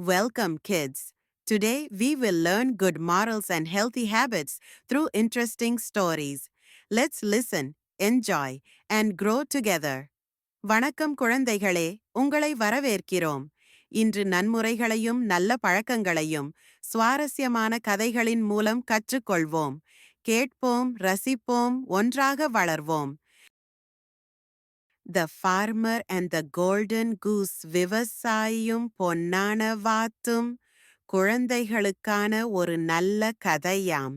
Welcome, kids. Today, we will learn good morals and healthy habits through interesting stories. Let's listen, enjoy, and grow together. வணக்கம் குழந்தைகளே உங்களை வரவேற்கிறோம் இன்று நன்முறைகளையும் நல்ல பழக்கங்களையும் சுவாரஸ்யமான கதைகளின் மூலம் கற்றுக்கொள்வோம் கேட்போம் ரசிப்போம் ஒன்றாக வளர்வோம் the farmer and the golden goose விவசாயியும் பொன்னான வாத்தும் குழந்தைகளுக்கான ஒரு நல்ல கதையாம்.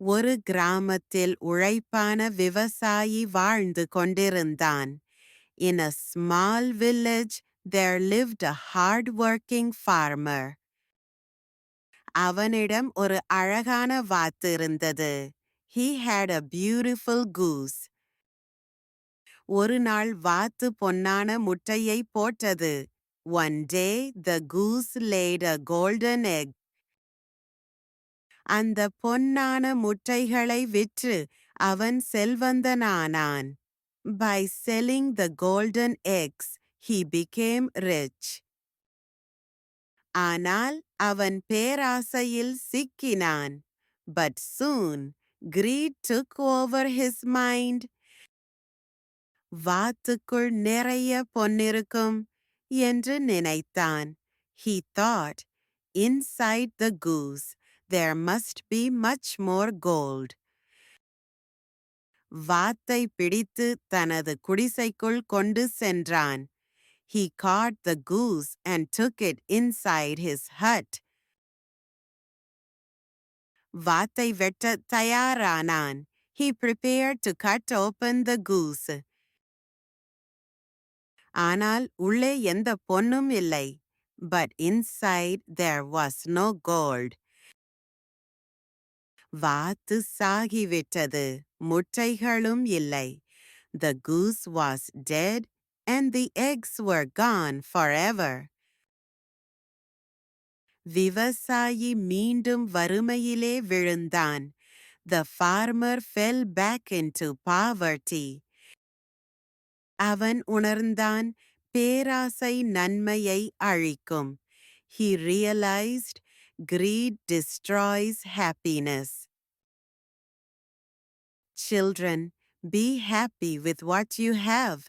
ஒரு கிராமத்தில் உழைப்பான விவசாயி வாழ்ந்து கொண்டிருந்தான். In a small village there lived a hard working farmer அவனிடம் ஒரு அழகான வாத்து இருந்தது. He had a beautiful goose ஒரு நாள் வாத்து பொன்னான முட்டையை போட்டது. One day the goose laid a golden egg அந்த பொன்னான முட்டைகளை விற்று அவன் செல்வந்தனானான். By selling the golden eggs he became rich ஆனால் அவன் பேராசையில் சிக்கினான். But soon greed took over his mind வாத்துக்குள் நிறைய பொன்னிருக்கும் என்று நினைத்தான் he thought inside the goose there must be much more gold வாத்தை பிடித்து தனது குடிசைக்குள் கொண்டு சென்றான் he caught the goose and took it inside his hut வாத்தை வெட்ட தயாரானான் he prepared to cut open the goose ஆனால் உள்ளே எந்த பொன்னும் இல்லை. But inside there was no gold வாத்து சாகிவிட்டது. முட்டைகளும் இல்லை. The goose was dead and the eggs were gone ever விவசாயி மீண்டும் வறுமையிலே விழுந்தான். The farmer fell back into poverty அவன் உணர்ந்தான் பேராசை நன்மையை அழிக்கும் he realised greed destroys happiness children be happy with what you have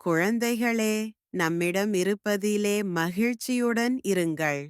குழந்தைகளே நம்மிடம் இருப்பதிலே மகிழ்ச்சியுடன் இருங்கள்